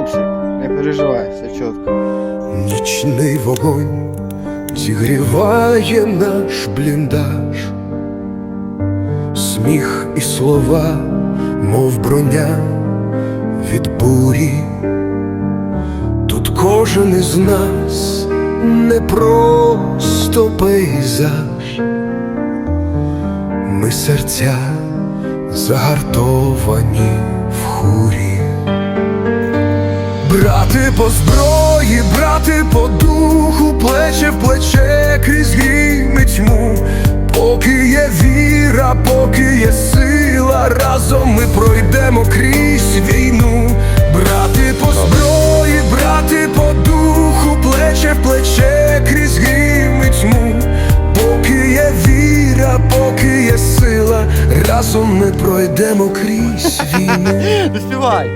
Пупсик, не переживай, все чітко. Нічний вогонь зігріває наш бліндаж, сміх і слова, мов броня від бурі. Тут кожен із нас не просто пейзаж, ми серця загартовані Брати по зброї, брати по духу, плече в плече крізь грім і тьму. Поки є віра, поки є сила, разом ми пройдемо крізь війну. Брати по зброї, брати по духу, плече в плече крізь грім і тьму. Поки є віра, поки є сила, разом ми пройдемо крізь війну. Доспівай!